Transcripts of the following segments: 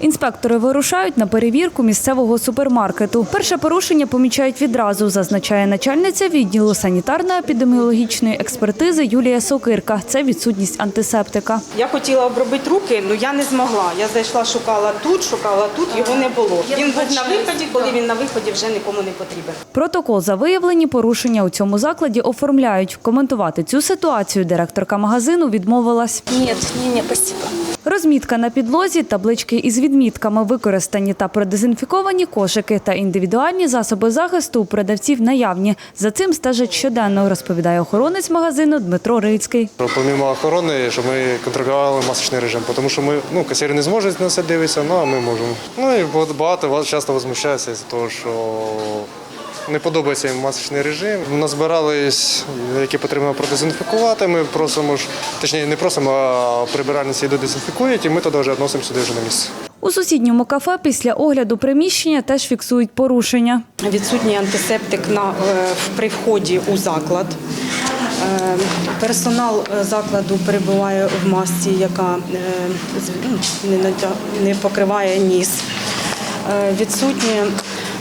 Інспектори вирушають на перевірку місцевого супермаркету. Перше порушення помічають відразу, зазначає начальниця відділу санітарно-епідеміологічної експертизи Юлія Сокирка. Це відсутність антисептика. Я хотіла обробити руки, але я не змогла. Я зайшла, шукала тут, шукала тут, його не було. Він був на виході, коли він на виході вже нікому не потрібен. Протокол за виявлені порушення у цьому закладі оформляють. Коментувати цю ситуацію директорка магазину відмовилась. Нет, не, не, спасибо. Розмітка на підлозі, таблички із відмітками, використані та продезінфіковані кошики та індивідуальні засоби захисту у продавців наявні. За цим стежать щоденно, розповідає охоронець магазину Дмитро Рицький. Помимо охорони, щоб ми контролювали масочний режим, тому що ми ну касіри не зможуть на це дивитися, ну а ми можемо. Ну і багато вас часто возмущаються з того, що не подобається їм масочний режим. Назбирались, які потрібно продезінфікувати. Ми просимо ж, точніше, не просимо, а прибиральниці дезінфікують, і ми тоді вже відносимо сюди вже на місце. У сусідньому кафе після огляду приміщення теж фіксують порушення. Відсутній антисептик на, е, при вході у заклад. Е, Персонал е, закладу перебуває в масці, яка ну, не покриває ніс. Відсутнє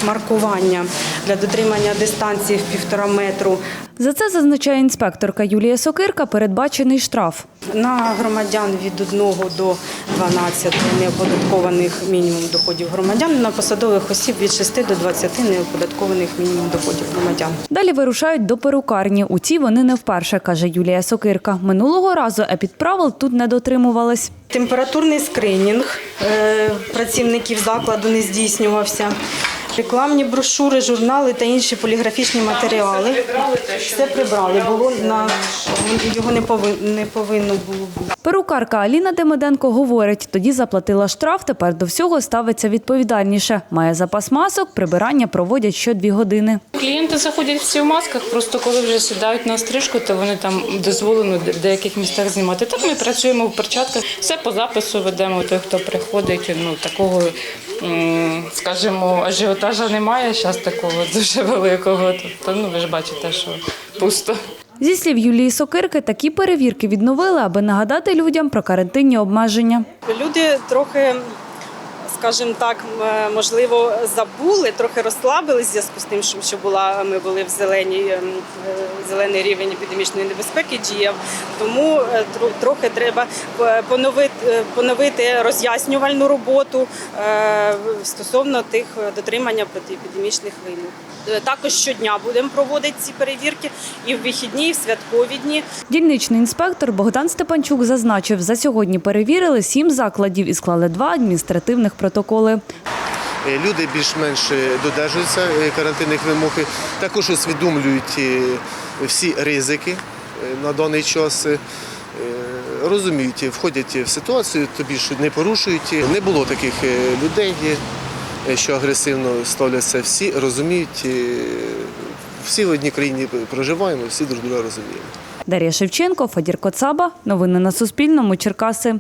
маркування для дотримання дистанції в півтора метру. За це зазначає інспекторка Юлія Сокирка передбачений штраф. На громадян від 1 до 12 неоподаткованих мінімум доходів громадян, на посадових осіб від 6 до 20 неоподаткованих мінімум доходів громадян. Далі вирушають до перукарні. У цій вони не вперше, каже Юлія Сокирка. Минулого разу епідправил тут не дотримувались. Температурний скринінг е, працівників закладу не здійснювався. Рекламні брошури, журнали та інші поліграфічні матеріали. Все прибрали. Було на його не повинно, повинно було бути. Перукарка Аліна Демиденко говорить, тоді заплатила штраф, тепер до всього ставиться відповідальніше. Має запас масок, прибирання проводять що дві години. Клієнти заходять всі в масках, просто коли вже сідають на стрижку, то вони там дозволено в деяких містах знімати. Так ми працюємо в перчатках, все по запису ведемо. Той, хто приходить, ну такого, скажімо, ажіотажа немає. Зараз такого дуже великого. Тобто, ну ви ж бачите, що пусто. Зі слів Юлії Сокирки, такі перевірки відновили, аби нагадати людям про карантинні обмеження. Люди трохи, скажімо так, можливо, забули, трохи розслабились в зв'язку з тим, що була, ми були в зеленій, ем, е, зелений рівень епідемічної небезпеки діяв. Тому е, трохи треба е, поновити, е, поновити роз'яснювальну роботу е, стосовно тих е, дотримання протиепідемічних вимог. Е, Також щодня будемо проводити ці перевірки і в вихідні, і в святкові дні. Дільничний інспектор Богдан Степанчук зазначив, за сьогодні перевірили сім закладів і склали два адміністративних протоколи. Е, Люди більш-менш е, додержуються е, карантинних вимог, також усвідомлюють всі ризики на даний час. Розуміють, входять в ситуацію, тобі ж не порушують. Не було таких людей, що агресивно ставляться. Всі розуміють, всі в одній країні проживаємо, всі друг друга розуміємо. Дар'я Шевченко, Фадір Коцаба. Новини на Суспільному. Черкаси.